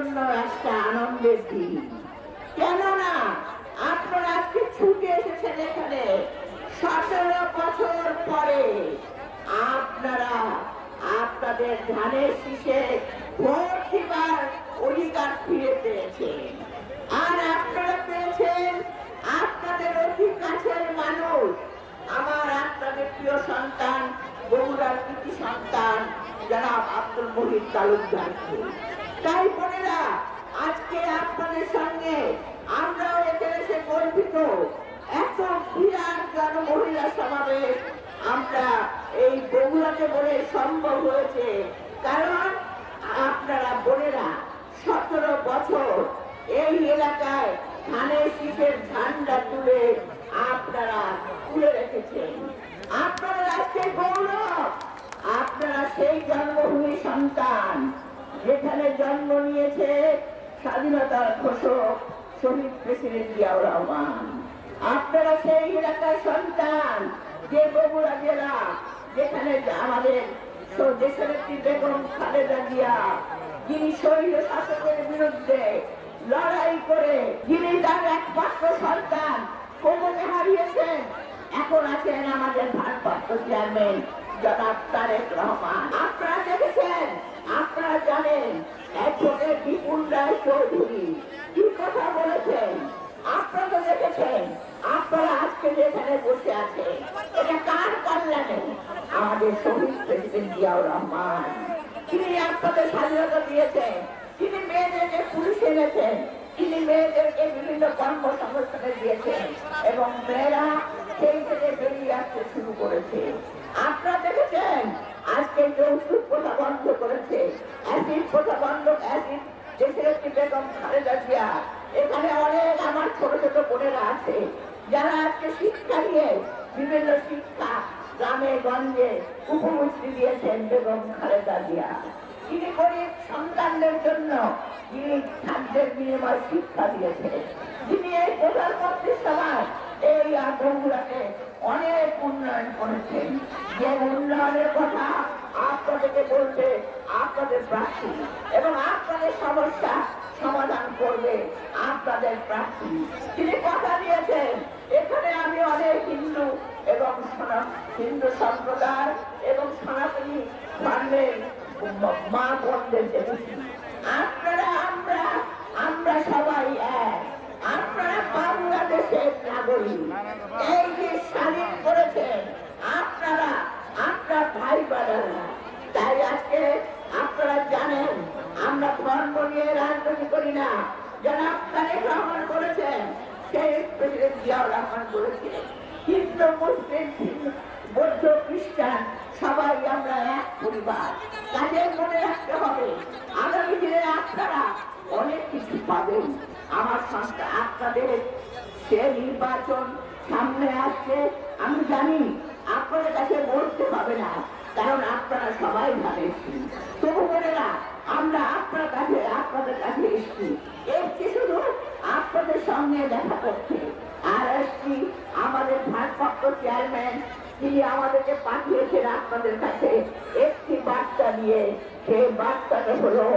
জন্য একটা আনন্দের দিন। কেননা, আপনারা আজকে ছুটে এসেছেন এখানে সতেরো বছর পরে। আপনারা আপনাদের ধানের শীষে ভোট দিবার অধিকার ফিরে পেয়েছেন। আর আপনারা পেয়েছেন আপনাদের অতি মানুষ। আমার আপনাদের প্রিয় সন্তান, বগুড়ার কৃতি সন্তান যারা আব্দুল মহিদ তালুকদারকে। তাই বোনেরা, আজকে আপনাদের সঙ্গে আমরাও এখানে এসে গর্বিত। এত বিরাট জন মহিলা সমাবেশ আমরা এই বগুড়াতে বলে সম্ভব হয়েছে। কারণ আপনারা বোনেরা, সতেরো বছর এই এলাকায় ধানের শীতের ঝান্ডা তুলে আপনারা তুলে রেখেছেন। আপনারা আজকে গৌরব, আপনারা সেই জন্মভূমি সন্তান। যেখানে জন্ম নিয়েছে স্বাধীনতার ঘোষক শহীদ প্রেসিডেন্ট জিয়াউর রহমান। আপনারা সেই এলাকার সন্তান যে বগুড়া জেলা, যেখানে আমাদের স- দেশনেত্রী বেগম খালেদা জিয়া, যিনি শহীদ শাসকের বিরুদ্ধে লড়াই করে যিনি তার একমাত্র সন্তান কোমরে হারিয়েছেন, এখন আছেন আমাদের ভারপ্রাপ্ত চেয়ারম্যান জনাব তারেক রহমান। আপনারা দেখেছেন আপনারা জানেন, একজনের বিপুল রায় চৌধুরী। কি কথা বলেছেন? আপনারা দেখেছেন? আপনারা আজকে যেখানে বসে আছেন, এটা কার কল্যাণে? আমাদের শহীদ প্রেসিডেন্ট জিয়াউর রহমান। তিনি আপনাদের স্বাধীনতা দিয়েছেন, তিনি মেয়েদেরকে পুলিশ এনেছেন, তিনি মেয়েদেরকে বিভিন্ন কর্মসংস্থানে দিয়েছেন, এবং মেয়েরা সেই থেকে বেরিয়ে আসতে শুরু করেছে। আপনারা দেখেছেন? আজকে যৌতুক প্রথা বন্ধ করেছে অ্যাসিড প্রথা বন্ধ অ্যাসিড জিয়া। এখানে অনেক আমার ছোট ছোট বোনেরা আছে, যারা আজকে শিক্ষা নিয়ে বিভিন্ন শিক্ষা গ্রামে, গঞ্জে উপমুষ্টি দিয়েছেন বেগম খালেদা জিয়া। তিনি গরিব সন্তানদের জন্য যিনি খাদ্যের বিনিময় শিক্ষা দিয়েছেন। যিনি এই প্রধানমন্ত্রীর সভায় এই বগুড়াকে অনেক উন্নয়ন করেছেন। যে উন্নয়নের কথা আপনাদেরকে বলবে, আপনাদের প্রার্থী এবং আপনাদের সমস্যা সমাধান করবে আপনাদের প্রার্থী। তিনি কথা দিয়েছেন, এখানে আমি অনেক হিন্দু এবং হিন্দু সম্প্রদায় এবং সনাতনী ধর্মের মা বোনদের দেখেছি আপনারা, আমরা আমরা সবাই এক। আপনারা বাংলাদেশের নাগরিক এই যে স্বাধীন করেছেন আপনারা আপনার ভাই বোনেরা তাই আজকে আপনারা জানেন আমরা ধর্ম নিয়ে রাজনীতি করি না যারা তারেক রহমান করেছেন সেই প্রেসিডেন্ট হিন্দু, মুসলিম বৌদ্ধ, খ্রিস্টান, সবাই আমরা এক পরিবার। কাজে মনে রাখতে হবে, আগামী দিনে আপনারা অনেক কিছু পাবেন। আমার সন্তান, আপনাদের সে নির্বাচন সামনে আসছে, আমি জানি আপনাদের কাছে বলতে হবে না, কারণ আপনারা সবাই ভালো তবু বলে না, আমরা আপনার কাছে, আপনাদের কাছে এসছি। এসছি শুধু আপনাদের সঙ্গে দেখা করতে। আর এসছি আমাদের ভারপ্রাপ্ত চেয়ারম্যান, তিনি আমাদেরকে পাঠিয়েছেন আপনাদের কাছে। একটি বার্তা দিয়ে, সেই বার্তাটা হলো,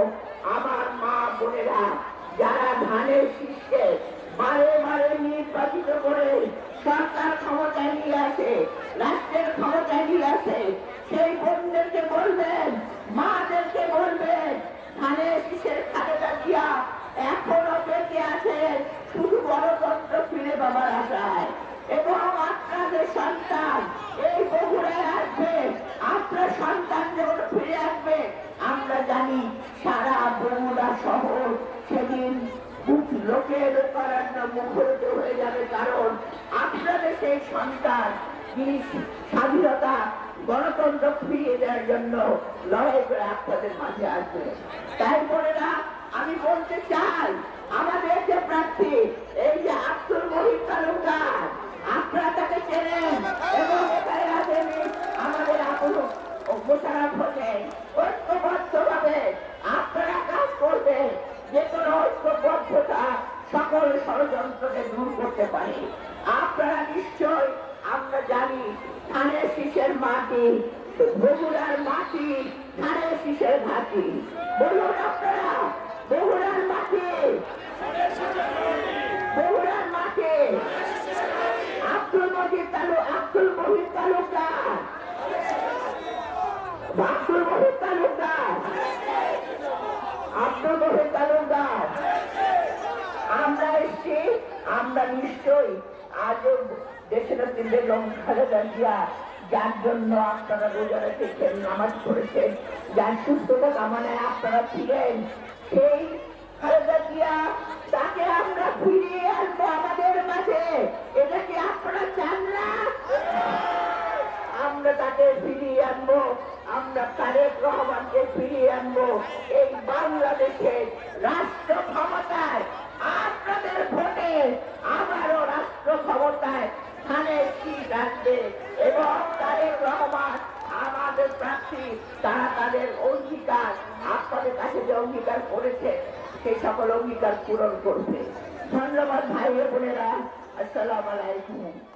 আমার মা বোনেরা, যারা ধানের শীষকে বারে বারে নির্বাচিত করে সরকার ক্ষমতায় নিয়ে আসে, রাষ্ট্রের ক্ষমতায় নিয়ে আসে, সেই বোনদেরকে বলবেন মাদেরকে বলবেন ধানের শীষের খালেদা দিয়া এখনও বেঁচে আছে শুধু গণতন্ত্র আশায়। এবং আপনাদের সন্তান এই বগুড়ায় আসবে, আপনার সন্তান যখন ফিরে আসবে, আমরা জানি সারা বগুড়া শহর সেদিন লোকের লোকারণ্য মুখরিত হয়ে যাবে। কারণ আপনাদের সেই সন্তান যিনি স্বাধীনতা গণতন্ত্র ফিরিয়ে দেওয়ার জন্য লড়াই করে আপনাদের মাঝে আসবে। তাই না, আমি বলতে চাই, আমাদের যে প্রার্থী, এই যে আব্দুল মহিদ তালুকদার, আপনারা তাকে চেনেন এবং আমাদের আপুল মোশারফ হোসেন। আপনারা কাজ করবেন, যে কোনো ঐক্যবদ্ধতা সকল ষড়যন্ত্রকে দূর করতে পারে। আপনারা নিশ্চয় আমরা জানি, ধানের শীষের মাটি, বগুড়ার মাটি, ধানের শীষের ঘাটি। বলুন আপনারা, বগুড়ার মাটি বগুড়ার মাটি। তালু আমরা এসছি, আমরা নিশ্চয়ই আজও দেশের বেগম খালেদা জিয়া যার জন্য আপনারা রোজা রেখেছেন নামাজ পড়েছেন, যার সুস্থতা কামনায় আপনারা ছিলেন, সেই তাকে আমরা ফিরিয়ে আমাদের মাঝে। এটা কি আপনারা চান না? আমরা তাকে ফিরিয়ে আনব, আমরা তারেক রহমানকে ফিরিয়ে আনব, এই বাংলাদেশের রাষ্ট্র ক্ষমতায় আপনাদের ভোটে আবারও রাষ্ট্র ক্ষমতায় স্থানের সিট আসবে এবং তারেক রহমান আমাদের প্রার্থী তারা তাদের অঙ্গীকার, আপনাদের কাছে যে অঙ্গীকার করেছে সেই সকল অঙ্গীকার পূরণ করবে। ধন্যবাদ ভাই বোনেরা। আসসালাম আলাইকুম।